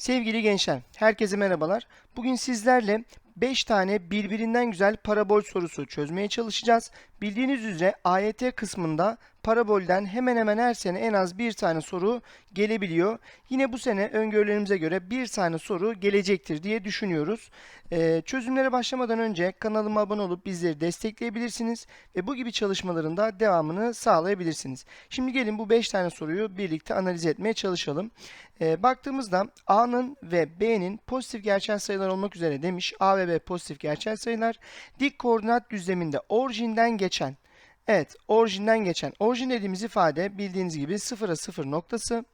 Sevgili gençler, herkese merhabalar. Bugün sizlerle 5 tane birbirinden güzel parabol sorusu çözmeye çalışacağız. Bildiğiniz üzere AYT kısmında parabolden hemen hemen her sene en az bir tane soru gelebiliyor. Yine bu sene öngörülerimize göre bir tane soru gelecektir diye düşünüyoruz. Ee, çözümlere başlamadan önce kanalıma abone olup bizleri destekleyebilirsiniz ve bu gibi çalışmaların da devamını sağlayabilirsiniz. Şimdi gelin bu 5 tane soruyu birlikte analiz etmeye çalışalım. Ee, baktığımızda A'nın ve B'nin pozitif gerçel sayılar olmak üzere demiş. A ve B pozitif gerçel sayılar. Dik koordinat düzleminde orijinden geçen Evet, orijinden geçen. Orijin dediğimiz ifade bildiğiniz gibi sıfıra sıfır noktası.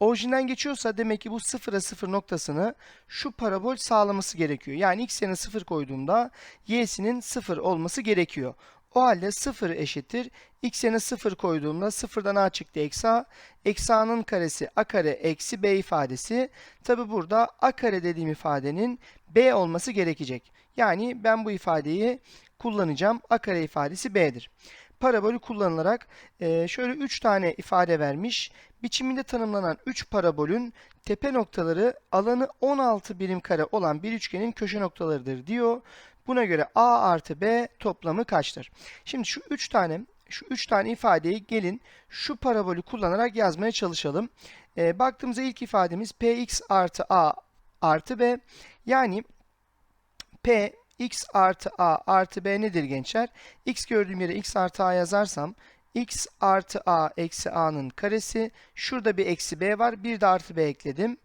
Orijinden geçiyorsa demek ki bu sıfıra sıfır noktasını şu parabol sağlaması gerekiyor. Yani x yerine sıfır koyduğumda y'sinin sıfır olması gerekiyor. O halde sıfır eşittir. x yerine sıfır koyduğumda sıfırdan a çıktı eksi a. Eksi a'nın karesi a kare eksi b ifadesi. Tabi burada a kare dediğim ifadenin b olması gerekecek. Yani ben bu ifadeyi kullanacağım. A kare ifadesi B'dir. Parabolü kullanılarak şöyle 3 tane ifade vermiş. Biçiminde tanımlanan 3 parabolün tepe noktaları alanı 16 birim kare olan bir üçgenin köşe noktalarıdır diyor. Buna göre A artı B toplamı kaçtır? Şimdi şu 3 tane şu 3 tane ifadeyi gelin şu parabolü kullanarak yazmaya çalışalım. E, baktığımızda ilk ifademiz Px artı A artı B. Yani P x artı a artı b nedir gençler? x gördüğüm yere x artı a yazarsam x artı a eksi a'nın karesi. Şurada bir eksi b var. Bir de artı b ekledim.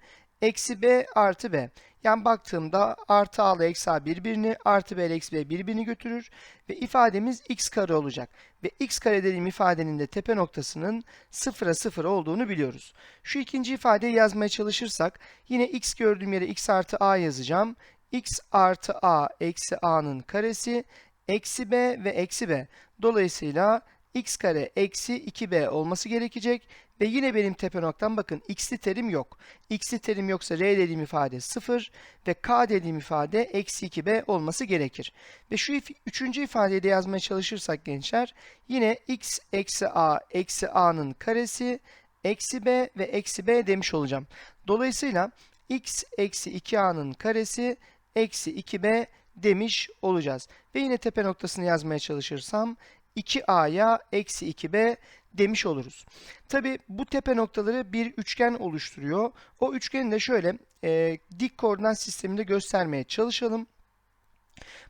Eksi b artı b. Yani baktığımda artı a ile eksi a birbirini, artı b ile eksi b birbirini götürür. Ve ifademiz x kare olacak. Ve x kare dediğim ifadenin de tepe noktasının sıfıra sıfır olduğunu biliyoruz. Şu ikinci ifadeyi yazmaya çalışırsak yine x gördüğüm yere x artı a yazacağım x artı a eksi a'nın karesi eksi b ve eksi b. Dolayısıyla x kare eksi 2b olması gerekecek. Ve yine benim tepe noktam bakın x'li terim yok. x'li terim yoksa r dediğim ifade 0 ve k dediğim ifade eksi 2b olması gerekir. Ve şu if üçüncü ifadeyi de yazmaya çalışırsak gençler yine x eksi a eksi a'nın karesi eksi b ve eksi b demiş olacağım. Dolayısıyla x eksi 2a'nın karesi eksi 2b demiş olacağız. Ve yine tepe noktasını yazmaya çalışırsam 2a'ya eksi 2b demiş oluruz. Tabi bu tepe noktaları bir üçgen oluşturuyor. O üçgeni de şöyle e, dik koordinat sisteminde göstermeye çalışalım.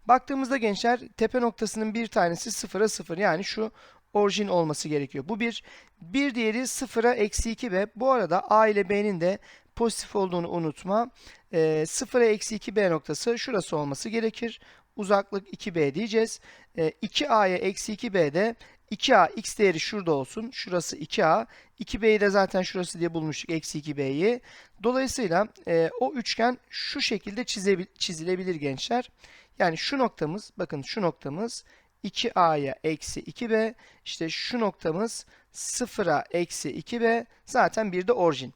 Baktığımızda gençler tepe noktasının bir tanesi sıfıra sıfır yani şu orijin olması gerekiyor. Bu bir. Bir diğeri sıfıra eksi 2b. Bu arada a ile b'nin de pozitif olduğunu unutma. E, 0'a eksi 2b noktası şurası olması gerekir. Uzaklık 2b diyeceğiz. E, 2a'ya eksi 2b'de 2a x değeri şurada olsun. Şurası 2a. 2b'yi de zaten şurası diye bulmuştuk. Eksi 2b'yi. Dolayısıyla e, o üçgen şu şekilde çizilebilir gençler. Yani şu noktamız bakın şu noktamız 2a'ya eksi 2b. İşte şu noktamız 0'a eksi 2b. Zaten bir de orijin.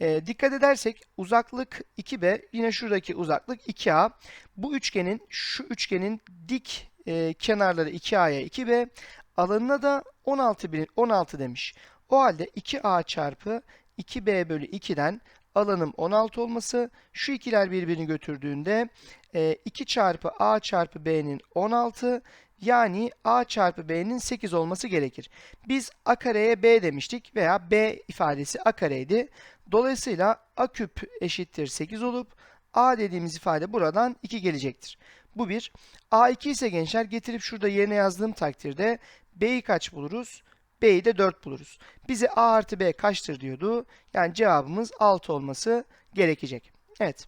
E, dikkat edersek uzaklık 2b yine şuradaki uzaklık 2a. Bu üçgenin şu üçgenin dik e, kenarları 2a'ya 2b alanına da 16, bir, 16 demiş. O halde 2a çarpı 2b bölü 2'den alanım 16 olması şu ikiler birbirini götürdüğünde e, 2 çarpı a çarpı b'nin 16 yani a çarpı b'nin 8 olması gerekir. Biz a kareye b demiştik veya b ifadesi a kareydi. Dolayısıyla a küp eşittir 8 olup a dediğimiz ifade buradan 2 gelecektir. Bu bir. a2 ise gençler getirip şurada yerine yazdığım takdirde b'yi kaç buluruz? b'yi de 4 buluruz. Bize a artı b kaçtır diyordu. Yani cevabımız 6 olması gerekecek. Evet.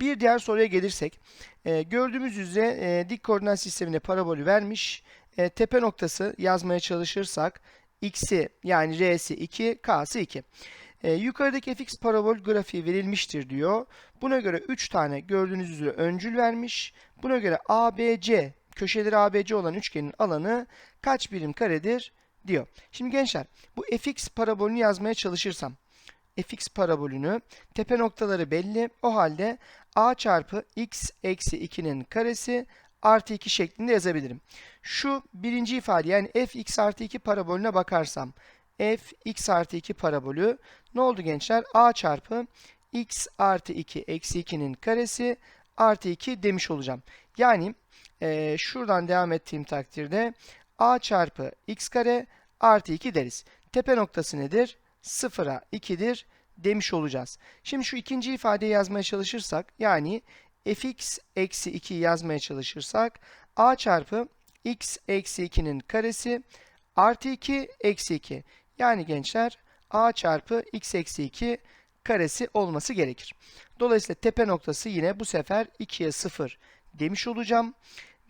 Bir diğer soruya gelirsek, e, gördüğümüz üzere e, dik koordinat sisteminde parabolü vermiş. E, tepe noktası yazmaya çalışırsak x'i yani r'si 2, k'sı 2. E, yukarıdaki fx parabol grafiği verilmiştir diyor. Buna göre 3 tane gördüğünüz üzere öncül vermiş. Buna göre ABC, köşeleri ABC olan üçgenin alanı kaç birim karedir diyor. Şimdi gençler bu fx parabolünü yazmaya çalışırsam fx parabolünü tepe noktaları belli. O halde a çarpı x eksi 2'nin karesi artı 2 şeklinde yazabilirim. Şu birinci ifade yani f x artı 2 parabolüne bakarsam f x artı 2 parabolü ne oldu gençler? a çarpı x artı 2 eksi 2'nin karesi artı 2 demiş olacağım. Yani e, şuradan devam ettiğim takdirde a çarpı x kare artı 2 deriz. Tepe noktası nedir? 0'a 2'dir demiş olacağız. Şimdi şu ikinci ifadeyi yazmaya çalışırsak yani fx eksi 2 yazmaya çalışırsak a çarpı x eksi 2'nin karesi artı 2 eksi 2. Yani gençler a çarpı x eksi 2 karesi olması gerekir. Dolayısıyla tepe noktası yine bu sefer 2'ye 0 demiş olacağım.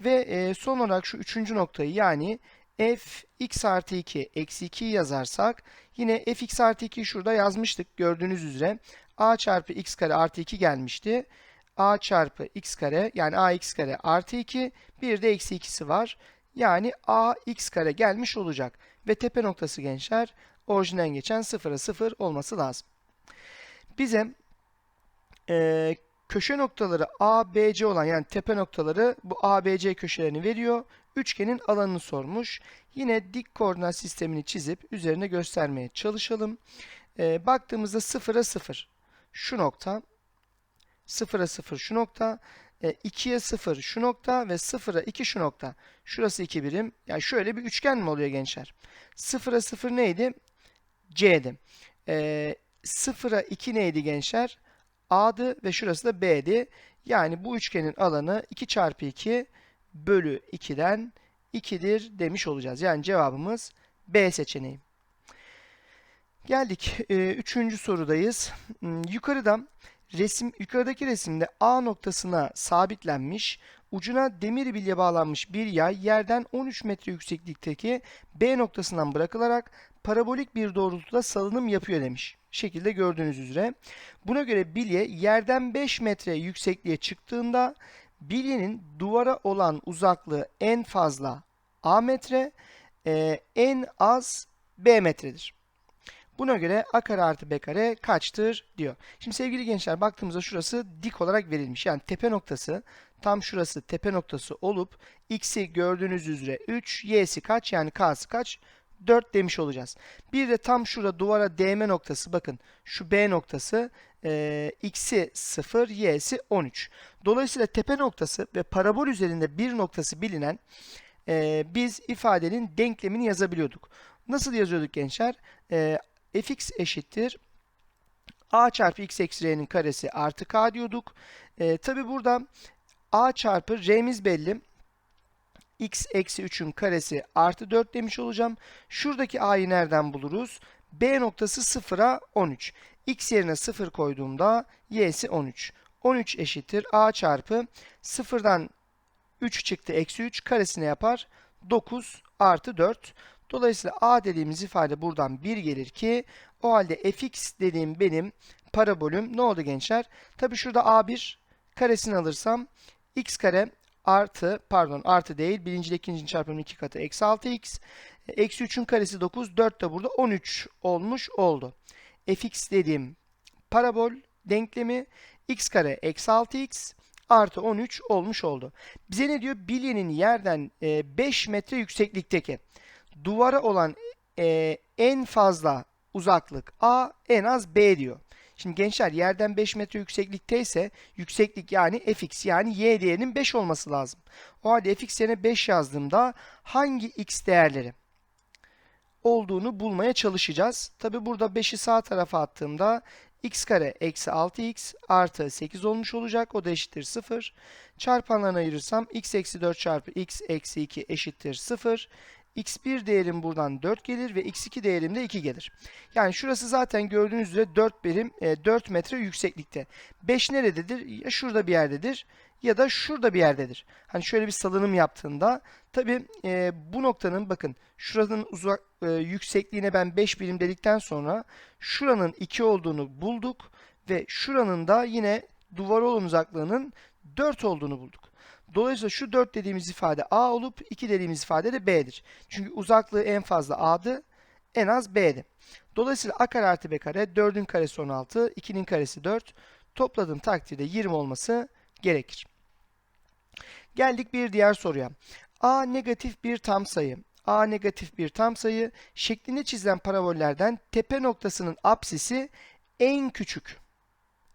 Ve e, son olarak şu üçüncü noktayı yani f x artı 2 eksi 2'yi yazarsak yine f x artı 2'yi şurada yazmıştık gördüğünüz üzere a çarpı x kare artı 2 gelmişti. a çarpı x kare yani a x kare artı 2 bir de eksi 2'si var. Yani a x kare gelmiş olacak. Ve tepe noktası gençler orijinden geçen 0'a 0 olması lazım. Bize e, köşe noktaları A, B, C olan yani tepe noktaları bu A, B, C köşelerini veriyor. Üçgenin alanını sormuş. Yine dik koordinat sistemini çizip üzerine göstermeye çalışalım. E, baktığımızda 0'a 0 şu nokta, 0'a 0 şu nokta, e, 2'ye 0 şu nokta ve 0'a 2 şu nokta. Şurası 2 birim. Yani şöyle bir üçgen mi oluyor gençler? 0'a 0 neydi? C'di. E, 0'a 2 neydi gençler? A'dı ve şurası da B'di. Yani bu üçgenin alanı 2 çarpı 2 bölü 2'den 2'dir demiş olacağız. Yani cevabımız B seçeneği. Geldik e, üçüncü sorudayız. Hmm, Yukarıda resim yukarıdaki resimde A noktasına sabitlenmiş, ucuna demir bilye bağlanmış bir yay yerden 13 metre yükseklikteki B noktasından bırakılarak parabolik bir doğrultuda salınım yapıyor demiş. Şekilde gördüğünüz üzere. Buna göre bilye yerden 5 metre yüksekliğe çıktığında bilyenin duvara olan uzaklığı en fazla A metre, e, en az B metredir. Buna göre a kare artı b kare kaçtır diyor. Şimdi sevgili gençler baktığımızda şurası dik olarak verilmiş. Yani tepe noktası tam şurası tepe noktası olup x'i gördüğünüz üzere 3, y'si kaç yani k'sı kaç? 4 demiş olacağız. Bir de tam şurada duvara değme noktası bakın şu B noktası e, x'i 0 y'si 13. Dolayısıyla tepe noktası ve parabol üzerinde bir noktası bilinen e, biz ifadenin denklemini yazabiliyorduk. Nasıl yazıyorduk gençler? E, fx eşittir a çarpı x eksi r'nin karesi artı k diyorduk. E, Tabi burada a çarpı r'miz belli x eksi 3'ün karesi artı 4 demiş olacağım. Şuradaki a'yı nereden buluruz? B noktası 0'a 13. x yerine 0 koyduğumda y'si 13. 13 eşittir a çarpı 0'dan 3 çıktı eksi 3 karesine yapar 9 artı 4. Dolayısıyla a dediğimiz ifade buradan 1 gelir ki o halde fx dediğim benim parabolüm ne oldu gençler? Tabi şurada a1 karesini alırsam x kare artı pardon artı değil birinci ile ikinci çarpımın iki katı eksi 6x eksi 3'ün karesi 9 4 de burada 13 olmuş oldu. fx dediğim parabol denklemi x kare eksi 6x artı 13 olmuş oldu. Bize ne diyor? Bilyenin yerden e, 5 metre yükseklikteki duvara olan e, en fazla uzaklık a en az b diyor. Şimdi gençler yerden 5 metre yükseklikte ise yükseklik yani fx yani y değerinin 5 olması lazım. O halde fx yerine 5 yazdığımda hangi x değerleri olduğunu bulmaya çalışacağız. Tabi burada 5'i sağ tarafa attığımda x kare eksi 6x artı 8 olmuş olacak. O da eşittir 0. Çarpanlarına ayırırsam x eksi 4 çarpı x eksi 2 eşittir 0 x1 değerim buradan 4 gelir ve x2 değerim de 2 gelir. Yani şurası zaten gördüğünüz üzere 4 birim, e, 4 metre yükseklikte. 5 nerededir? Ya şurada bir yerdedir ya da şurada bir yerdedir. Hani şöyle bir salınım yaptığında tabi e, bu noktanın bakın şuranın uzak e, yüksekliğine ben 5 birim dedikten sonra şuranın 2 olduğunu bulduk ve şuranın da yine duvar olan uzaklığının 4 olduğunu bulduk. Dolayısıyla şu 4 dediğimiz ifade A olup 2 dediğimiz ifade de B'dir. Çünkü uzaklığı en fazla A'dı, en az B'di. Dolayısıyla A kare artı B kare 4'ün karesi 16, 2'nin karesi 4. Topladığım takdirde 20 olması gerekir. Geldik bir diğer soruya. A negatif bir tam sayı. A negatif bir tam sayı şeklinde çizilen parabollerden tepe noktasının apsisi en küçük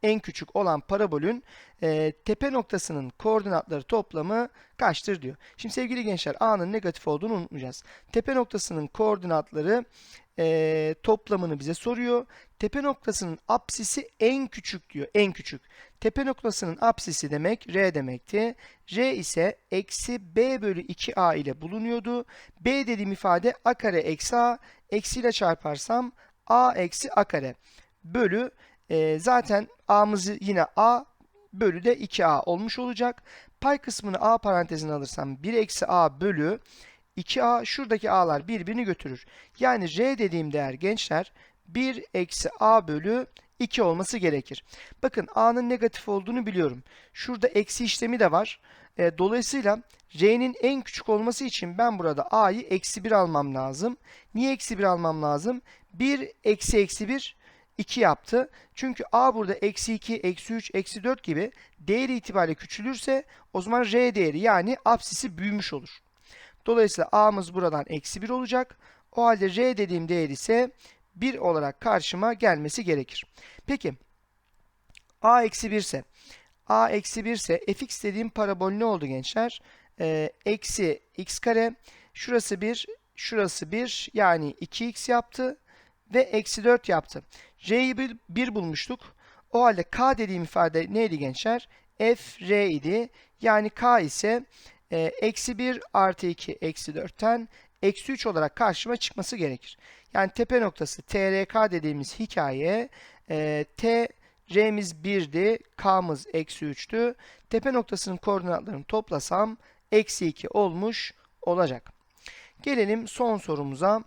en küçük olan parabolün e, tepe noktasının koordinatları toplamı kaçtır diyor. Şimdi sevgili gençler a'nın negatif olduğunu unutmayacağız. Tepe noktasının koordinatları e, toplamını bize soruyor. Tepe noktasının apsisi en küçük diyor. En küçük. Tepe noktasının apsisi demek r demekti. r ise eksi b bölü 2a ile bulunuyordu. b dediğim ifade a kare eksi a. Eksiyle çarparsam a eksi a kare bölü e, zaten a'mızı yine a bölü de 2a olmuş olacak. Pay kısmını a parantezine alırsam 1 eksi a bölü 2a şuradaki a'lar birbirini götürür. Yani r dediğim değer gençler 1 eksi a bölü 2 olması gerekir. Bakın a'nın negatif olduğunu biliyorum. Şurada eksi işlemi de var. E, dolayısıyla r'nin en küçük olması için ben burada a'yı eksi 1 almam lazım. Niye eksi 1 almam lazım? 1 eksi eksi 1 2 yaptı. Çünkü a burada eksi 2, eksi 3, eksi 4 gibi değeri itibariyle küçülürse o zaman r değeri yani apsisi büyümüş olur. Dolayısıyla a'mız buradan eksi 1 olacak. O halde r dediğim değer ise 1 olarak karşıma gelmesi gerekir. Peki a eksi 1 ise a eksi 1 ise fx dediğim parabol ne oldu gençler? Ee, eksi x kare şurası 1 şurası 1 yani 2x yaptı ve eksi 4 yaptı. R'yi 1, 1 bulmuştuk. O halde k dediğim ifade neydi gençler? f r idi. Yani k ise e, eksi 1 artı 2 eksi 4'ten eksi 3 olarak karşıma çıkması gerekir. Yani tepe noktası trk dediğimiz hikaye e, t r'miz 1'di, k'mız eksi 3'tü. Tepe noktasının koordinatlarını toplasam eksi 2 olmuş olacak. Gelelim son sorumuza.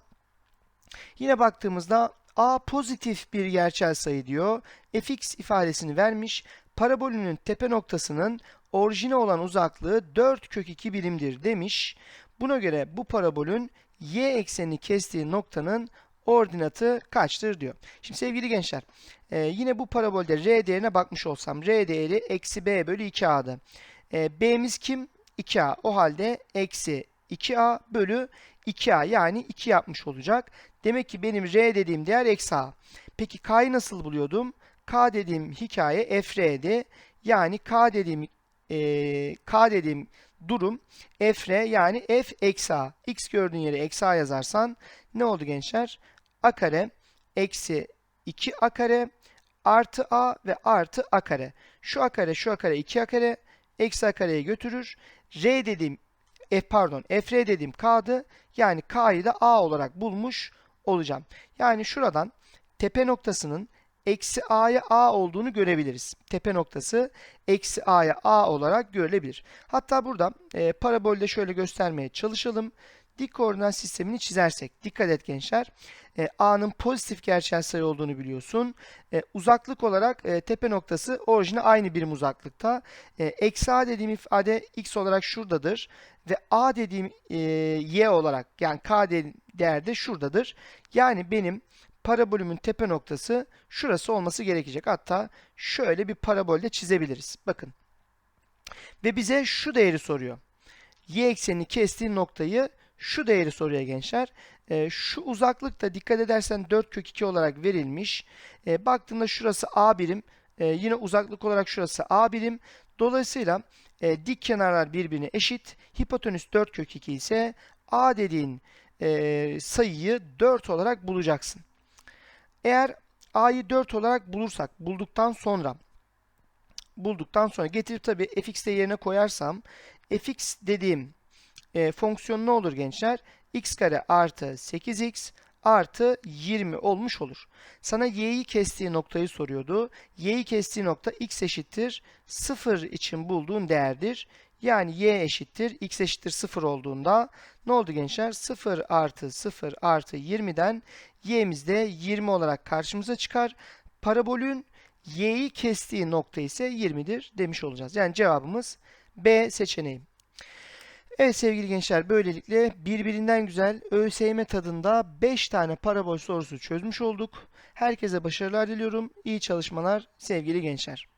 Yine baktığımızda a pozitif bir gerçel sayı diyor. fx ifadesini vermiş. Parabolünün tepe noktasının orijine olan uzaklığı 4 kök 2 birimdir demiş. Buna göre bu parabolün y eksenini kestiği noktanın ordinatı kaçtır diyor. Şimdi sevgili gençler e, yine bu parabolde r değerine bakmış olsam r değeri eksi b bölü 2a'dı. E, b'miz kim? 2a. O halde eksi 2a bölü 2a yani 2 yapmış olacak. Demek ki benim r dediğim değer eksi a. Peki k'yı nasıl buluyordum? k dediğim hikaye fr'di. Yani k dediğim e, k dediğim durum fr yani f eksi a. x gördüğün yere eksi a yazarsan ne oldu gençler? a kare eksi 2 a kare artı a ve artı a kare. Şu a kare şu a kare 2 a kare eksi a kareye götürür. r dediğim F pardon fr dediğim k'dı. Yani k'yı da a olarak bulmuş olacağım. Yani şuradan tepe noktasının eksi a'ya a olduğunu görebiliriz. Tepe noktası eksi a'ya a olarak görülebilir. Hatta burada e, parabolde şöyle göstermeye çalışalım. Dik koordinat sistemini çizersek, dikkat et gençler, e, a'nın pozitif gerçel sayı olduğunu biliyorsun. E, uzaklık olarak e, tepe noktası orijine aynı birim uzaklıkta. E, eksi a dediğim ifade x olarak şuradadır ve a dediğim e, y olarak yani k değerde şuradadır. Yani benim parabolümün tepe noktası şurası olması gerekecek. Hatta şöyle bir parabolde çizebiliriz. Bakın. Ve bize şu değeri soruyor. Y eksenini kestiği noktayı şu değeri soruyor gençler. E, şu uzaklıkta dikkat edersen 4 kök 2 olarak verilmiş. E, baktığında şurası A birim. E, yine uzaklık olarak şurası A birim. Dolayısıyla e, dik kenarlar birbirine eşit. Hipotenüs 4 kök 2 ise A dediğin e, sayıyı 4 olarak bulacaksın. Eğer a'yı 4 olarak bulursak, bulduktan sonra bulduktan sonra getirip tabi fx de yerine koyarsam fx dediğim e, fonksiyon ne olur gençler? X kare artı 8x artı 20 olmuş olur. Sana y'yi kestiği noktayı soruyordu. Y'yi kestiği nokta x eşittir 0 için bulduğun değerdir. Yani y eşittir x eşittir 0 olduğunda ne oldu gençler? 0 artı 0 artı 20'den y'miz de 20 olarak karşımıza çıkar. Parabolün y'yi kestiği nokta ise 20'dir demiş olacağız. Yani cevabımız B seçeneği. Evet sevgili gençler böylelikle birbirinden güzel ÖSYM tadında 5 tane parabol sorusu çözmüş olduk. Herkese başarılar diliyorum. İyi çalışmalar sevgili gençler.